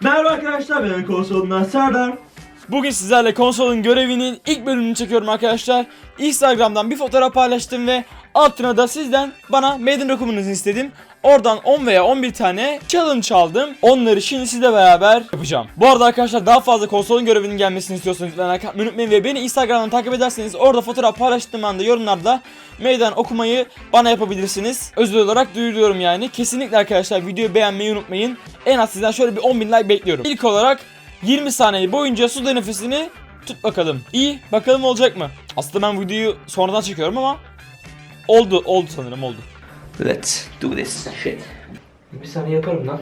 Merhaba arkadaşlar ben konsolundan Serdar. Bugün sizlerle konsolun görevinin ilk bölümünü çekiyorum arkadaşlar. Instagram'dan bir fotoğraf paylaştım ve altına da sizden bana meydan okumanızı istedim. Oradan 10 veya 11 tane challenge aldım. Onları şimdi sizle beraber yapacağım. Bu arada arkadaşlar daha fazla konsolun görevinin gelmesini istiyorsanız lütfen like unutmayın ve beni Instagram'dan takip ederseniz orada fotoğraf paylaştığım anda yorumlarda meydan okumayı bana yapabilirsiniz. Özel olarak duyuruyorum yani. Kesinlikle arkadaşlar videoyu beğenmeyi unutmayın. En az sizden şöyle bir 10.000 like bekliyorum. İlk olarak 20 saniye boyunca su nefesini tut bakalım. İyi bakalım olacak mı? Aslında ben videoyu sonradan çekiyorum ama oldu oldu sanırım oldu. Let's do this shit. Bir saniye yaparım lan.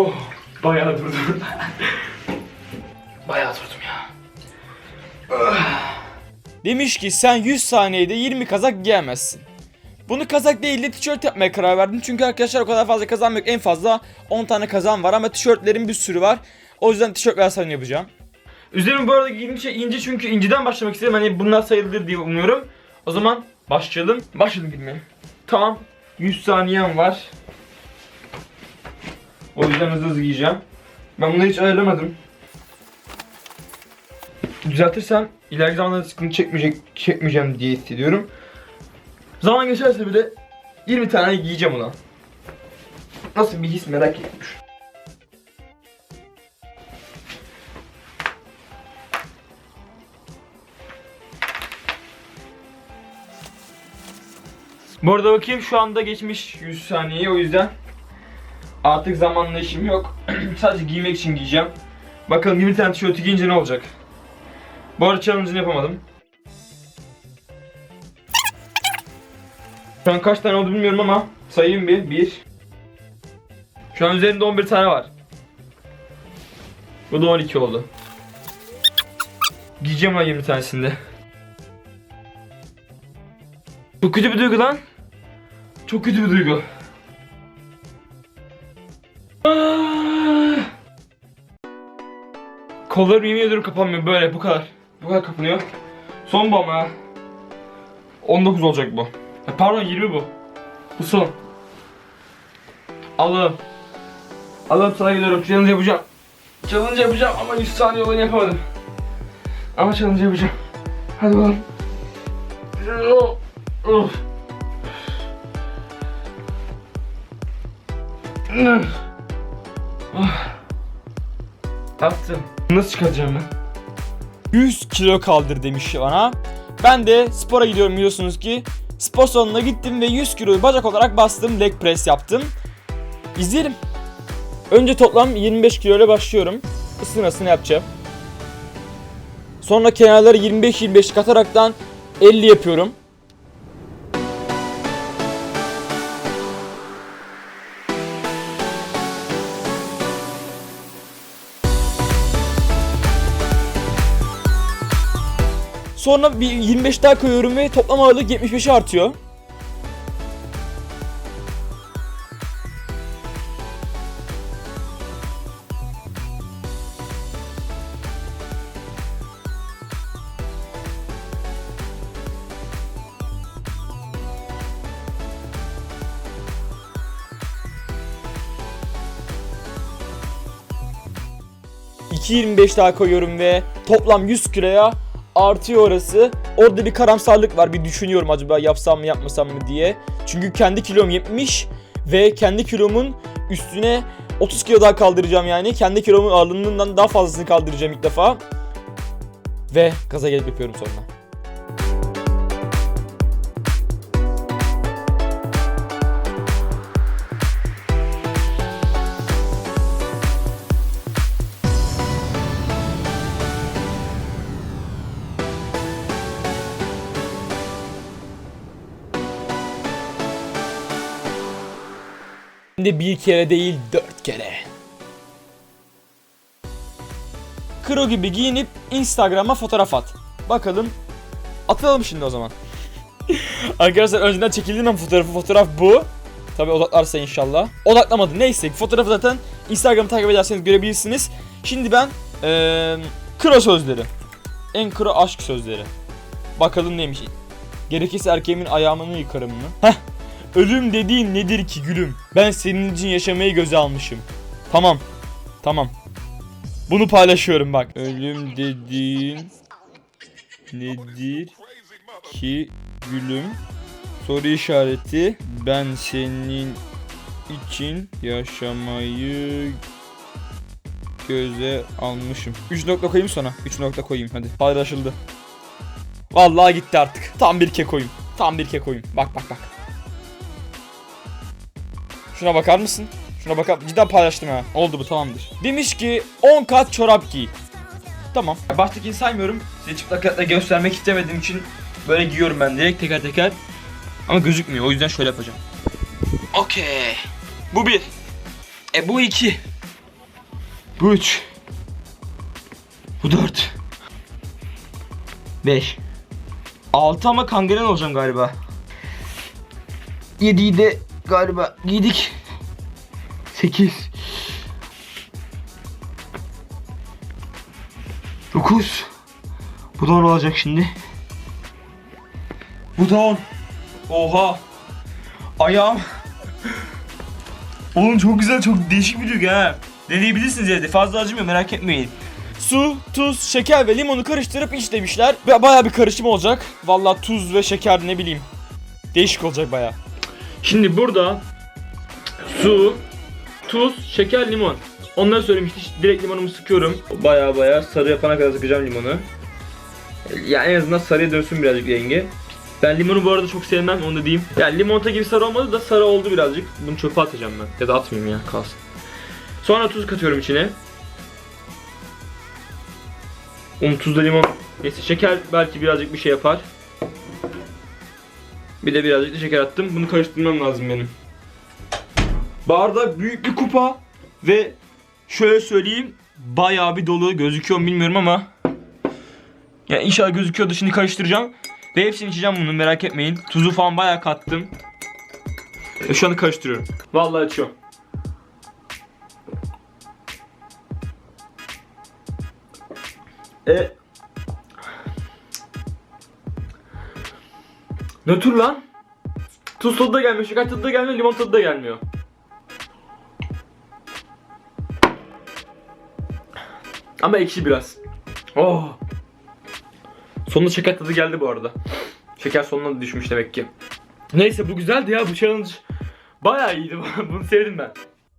Oh bayağı durdum. bayağı durdum ya. Demiş ki sen 100 saniyede 20 kazak giyemezsin. Bunu kazak değil de tişört yapmaya karar verdim. Çünkü arkadaşlar o kadar fazla kazan yok. En fazla 10 tane kazan var ama tişörtlerin bir sürü var. O yüzden tişört versiyonu yapacağım. Üzerim bu arada giydiğim şey ince çünkü inciden başlamak istedim. Hani bunlar sayılır diye umuyorum. O zaman başlayalım. Başladım gitmeye. Tamam. 100 saniyem var. O yüzden hızlı hızlı giyeceğim. Ben bunları hiç ayarlamadım. Düzeltirsem ileriki zamanlarda sıkıntı çekmeyecek, çekmeyeceğim diye hissediyorum. Zaman geçerse bile 20 tane giyeceğim ona. Nasıl bir his merak etmiş. Bu arada bakayım şu anda geçmiş 100 saniye o yüzden artık zamanla işim yok. Sadece giymek için giyeceğim. Bakalım 20 tane tişörtü giyince ne olacak? Bu arada challenge'ını yapamadım. Şu an kaç tane oldu bilmiyorum ama sayayım bir. 1 Şu an üzerinde 11 tane var. Bu da 12 oldu. Giyeceğim lan 20 tanesinde. Çok kötü bir duygu lan. Çok kötü bir duygu. Ah! Kollarım yemin ediyorum kapanmıyor böyle bu kadar. Bu kadar kapanıyor. Son bu ama. ha. 19 olacak bu. Ha, pardon 20 bu. Bu son. Allah'ım. Allah'ım sana gidiyorum. Challenge yapacağım. Challenge yapacağım ama 100 saniye olanı yapamadım. Ama challenge yapacağım. Hadi bakalım. Of. Yaptım. Nasıl çıkaracağım ben? 100 kilo kaldır demiş bana. Ben de spora gidiyorum biliyorsunuz ki. Spor salonuna gittim ve 100 kiloyu bacak olarak bastım. Leg press yaptım. İzleyelim. Önce toplam 25 kilo ile başlıyorum. Isınmasını yapacağım. Sonra kenarları 25-25 kataraktan 50 yapıyorum. Sonra bir 25 daha koyuyorum ve toplam ağırlık 75'e artıyor. ...2.25 daha koyuyorum ve toplam 100 kiloya artıyor orası. Orada bir karamsarlık var. Bir düşünüyorum acaba yapsam mı yapmasam mı diye. Çünkü kendi kilom 70 ve kendi kilomun üstüne 30 kilo daha kaldıracağım yani. Kendi kilomun ağırlığından daha fazlasını kaldıracağım ilk defa. Ve gaza gelip yapıyorum sonra. De bir kere değil dört kere. Kro gibi giyinip Instagram'a fotoğraf at. Bakalım. Atalım şimdi o zaman. Arkadaşlar önceden çekildiğim an fotoğrafı fotoğraf bu. Tabi odaklarsa inşallah. Odaklamadı. Neyse fotoğrafı zaten Instagram'ı takip ederseniz görebilirsiniz. Şimdi ben eee kro sözleri. En kro aşk sözleri. Bakalım neymiş. Gerekirse erkeğimin ayağımını yıkarım mı? Heh. Ölüm dediğin nedir ki gülüm? Ben senin için yaşamayı göze almışım. Tamam. Tamam. Bunu paylaşıyorum bak. Ölüm dediğin nedir ki gülüm? Soru işareti. Ben senin için yaşamayı göze almışım. 3 nokta koyayım sonra. 3 nokta koyayım hadi. Paylaşıldı. Vallahi gitti artık. Tam bir kekoyum. Tam bir kekoyum. Bak bak bak. Şuna bakar mısın? Şuna bakar. Cidden paylaştım ha. Oldu bu tamamdır. Demiş ki 10 kat çorap giy. Tamam. Baştakini saymıyorum. Size çıplak ayakla göstermek istemediğim için böyle giyiyorum ben direkt teker teker. Ama gözükmüyor. O yüzden şöyle yapacağım. Okey. Bu bir. E bu iki. Bu üç. Bu dört. Beş. Altı ama kangren olacağım galiba. Yediyi de galiba giydik. Sekiz. Dokuz. Bu da on olacak şimdi. Bu da on. Oha. Ayağım. Oğlum çok güzel çok değişik bir duygu ha. Deneyebilirsiniz evde fazla acımıyor merak etmeyin. Su, tuz, şeker ve limonu karıştırıp iç demişler. Ve baya bir karışım olacak. Vallahi tuz ve şeker ne bileyim. Değişik olacak baya. Şimdi burada su, tuz, şeker, limon. Onları söylemiştik. Direkt limonumu sıkıyorum. Baya baya sarı yapana kadar sıkacağım limonu. Ya en azından sarıya dönsün birazcık rengi. Ben limonu bu arada çok sevmem onu da diyeyim. Yani limonata gibi sarı olmadı da sarı oldu birazcık. Bunu çöpe atacağım ben. Ya da atmayayım ya kalsın. Sonra tuz katıyorum içine. Um tuzla limon. Neyse şeker belki birazcık bir şey yapar. Bir de birazcık da şeker attım. Bunu karıştırmam lazım benim. Bardak büyük bir kupa ve şöyle söyleyeyim bayağı bir dolu gözüküyor mu bilmiyorum ama ya inşallah gözüküyordu şimdi karıştıracağım ve hepsini içeceğim bunu merak etmeyin. Tuzu falan bayağı kattım. E, şu anda karıştırıyorum. Vallahi açıyorum. E Ne tür lan? Tuz tadı da gelmiyor, şeker tadı da gelmiyor, limon tadı da gelmiyor. Ama ekşi biraz. Oh. Sonunda şeker tadı geldi bu arada. Şeker sonuna da düşmüş demek ki. Neyse bu güzeldi ya bu challenge. Bayağı iyiydi. Bunu sevdim ben.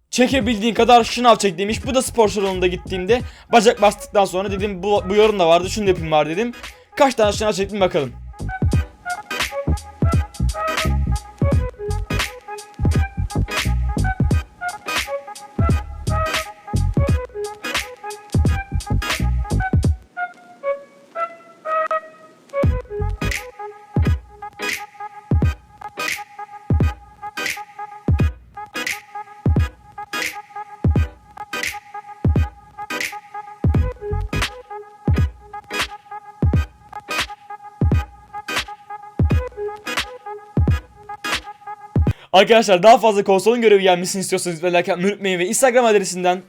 Çekebildiğin kadar şınav çek demiş. Bu da spor salonunda gittiğimde bacak bastıktan sonra dedim bu, bu yorum da vardı şunu da yapayım var dedim. Kaç tane şınav çektim bakalım. Arkadaşlar daha fazla konsolun görevi gelmesini istiyorsanız like atmayı unutmayın ve Instagram adresinden